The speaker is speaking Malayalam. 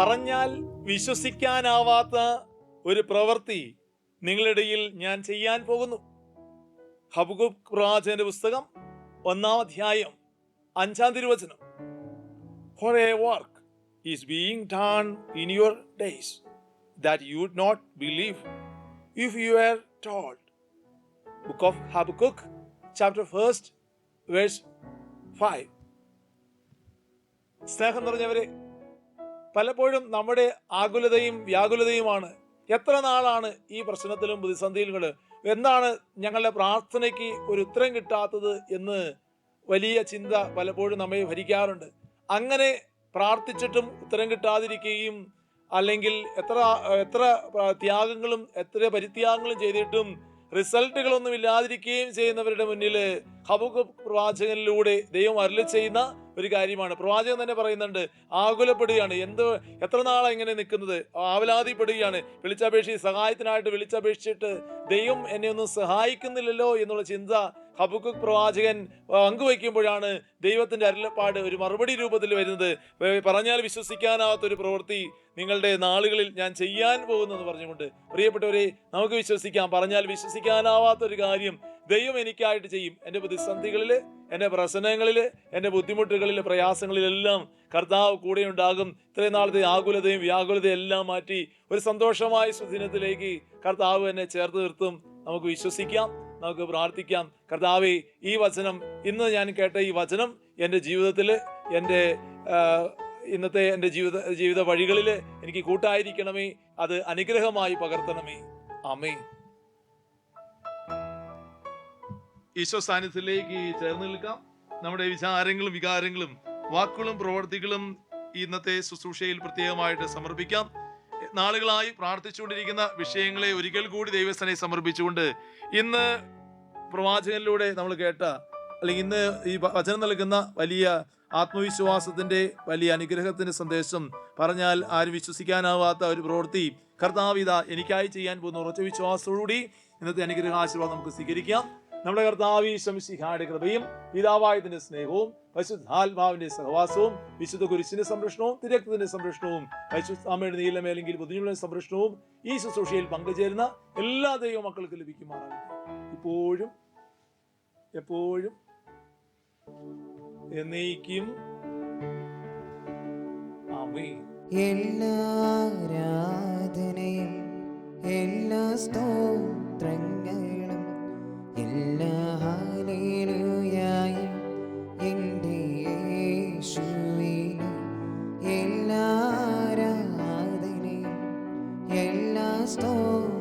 പറഞ്ഞാൽ വിശ്വസിക്കാനാവാത്ത ഒരു പ്രവൃത്തി നിങ്ങളുടെ ഇടയിൽ ഞാൻ ചെയ്യാൻ പോകുന്നു. ഹബുഗുപ്രാജന്റെ പുസ്തകം ഒന്നാം അധ്യായം അഞ്ചാം തിരുവചനം. For work is being done in your days that you not believe if you are told book of Habakkuk chapter first verse five സ്നേഹം നിറഞ്ഞവരെ പലപ്പോഴും നമ്മുടെ ആകുലതയും വ്യാകുലതയുമാണ്. എത്ര നാളാണ് ഈ പ്രശ്നത്തിലും പ്രതിസന്ധിയിലും എന്താണ് ഞങ്ങളുടെ പ്രാർത്ഥനയ്ക്ക് ഒരു ഉത്തരം കിട്ടാത്തത് എന്ന് വലിയ ചിന്ത പലപ്പോഴും നമ്മെ ഭരിക്കാറുണ്ട്. അങ്ങനെ പ്രാർത്ഥിച്ചിട്ടും ഉത്തരം കിട്ടാതിരിക്കുകയും അല്ലെങ്കിൽ എത്ര എത്ര ത്യാഗങ്ങളും എത്ര പരിത്യാഗങ്ങളും ചെയ്തിട്ടും റിസൾട്ടുകളൊന്നും ഇല്ലാതിരിക്കുകയും ചെയ്യുന്നവരുടെ മുന്നിൽ ഹബുക്ക് പ്രവാചകനിലൂടെ ദൈവം അരുളി ചെയ്യുന്ന ഒരു കാര്യമാണ്. പ്രവാചകൻ തന്നെ പറയുന്നുണ്ട് ആകുലപ്പെടുകയാണ്. എന്ത് എത്ര നാളാണ് ഇങ്ങനെ നിൽക്കുന്നത്? ആവലാതിപ്പെടുകയാണ്. വിളിച്ചപേക്ഷി സഹായത്തിനായിട്ട് വിളിച്ചപേക്ഷിച്ചിട്ട് ദൈവം എന്നെ ഒന്നും സഹായിക്കുന്നില്ലല്ലോ എന്നുള്ള ചിന്ത ഹബുക്ക് പ്രവാചകൻ പങ്കുവയ്ക്കുമ്പോഴാണ് ദൈവത്തിന്റെ അരുളപ്പാട് ഒരു മറുപടി രൂപത്തിൽ വരുന്നത്. പറഞ്ഞാൽ വിശ്വസിക്കാനാവാത്ത ഒരു പ്രവൃത്തി നിങ്ങളുടെ നാളുകളിൽ ഞാൻ ചെയ്യാൻ പോകുന്നെന്ന് പറഞ്ഞുകൊണ്ട് പ്രിയപ്പെട്ടവരെ നമുക്ക് വിശ്വസിക്കാം. പറഞ്ഞാൽ വിശ്വസിക്കാനാവാത്ത ഒരു കാര്യം ദൈവം എനിക്കായിട്ട് ചെയ്യും. എന്റെ പ്രതിസന്ധികളിൽ എന്റെ പ്രശ്നങ്ങളിൽ എന്റെ ബുദ്ധിമുട്ടുകളിൽ പ്രയാസങ്ങളിലെല്ലാം കർത്താവ് കൂടെ ഉണ്ടാകും ഇത്രയും നാളത്തെ ആകുലതയും വ്യാകുലതയും എല്ലാം മാറ്റി ഒരു സന്തോഷമായ സുദിനത്തിലേക്ക് കർത്താവ് എന്നെ ചേർത്ത് നിർത്തും. നമുക്ക് വിശ്വസിക്കാം നമുക്ക് പ്രാർത്ഥിക്കാം. കർത്താവേ ഈ വചനം ഇന്ന് ഞാൻ കേട്ട ഈ വചനം എന്റെ ജീവിതത്തിൽ എന്റെ ഇന്നത്തെ എന്റെ ജീവിത ജീവിത വഴികളിൽ എനിക്ക് കൂട്ടായിരിക്കണമേ അത് അനുഗ്രഹമായി പകർത്തണമേ. അമേ ഈശോ സാന്നിധ്യത്തിലേക്ക് ചേർന്ന് നിൽക്കാം. നമ്മുടെ വിചാരങ്ങളും വികാരങ്ങളും വാക്കുകളും പ്രവർത്തികളും ഇന്നത്തെ ശുശ്രൂഷയിൽ പ്രത്യേകമായിട്ട് സമർപ്പിക്കാം. നാളുകളായി പ്രാർത്ഥിച്ചുകൊണ്ടിരിക്കുന്ന വിഷയങ്ങളെ ഒരിക്കൽ കൂടി ദൈവസ്ഥനെ സമർപ്പിച്ചുകൊണ്ട് ഇന്ന് പ്രവാചകനിലൂടെ നമ്മൾ കേട്ട അല്ലെങ്കിൽ ഇന്ന് ഈ വചനം നൽകുന്ന വലിയ ആത്മവിശ്വാസത്തിന്റെ വലിയ അനുഗ്രഹത്തിന്റെ സന്ദേശം പറഞ്ഞാൽ ആരും വിശ്വസിക്കാനാവാത്ത ഒരു പ്രവൃത്തി കർത്താവിത എനിക്കായി ചെയ്യാൻ പോകുന്ന ഉറച്ച വിശ്വാസത്തോടുകൂടി ഇന്നത്തെ അനുഗ്രഹ ആശീർവാദം നമുക്ക് സ്വീകരിക്കാം. നമ്മുടെ കർത്താവി ശംസിഹായുടെ കൃപയും പിതാവായതിന്റെ സ്നേഹവും പരിശുദ്ധാത്മാവിന്റെ സഹവാസവും വിശുദ്ധ കുരിശിന്റെ സംരക്ഷണവും തിരക്തത്തിന്റെ സംരക്ഷണവും പരിശുദ്ധാമയുടെ നീലമേലെങ്കിൽ ബുദ്ധിമുള്ള സംരക്ഷണവും ഈ ശുശ്രൂഷയിൽ പങ്കുചേരുന്ന എല്ലാ ദൈവ മക്കൾക്ക് ലഭിക്കുമാറാകട്ടെ. ഇപ്പോഴും എപ്പോഴും എന്നേക്കും എല്ലാ ആരാധനയും എല്ലാ സ്തോത്രങ്ങളും എല്ലാ ഹാലേലുയായും എന്റെ യേശുവിന് എല്ലാ ആരാധനയും എല്ലാ സ്തോത്രങ്ങളും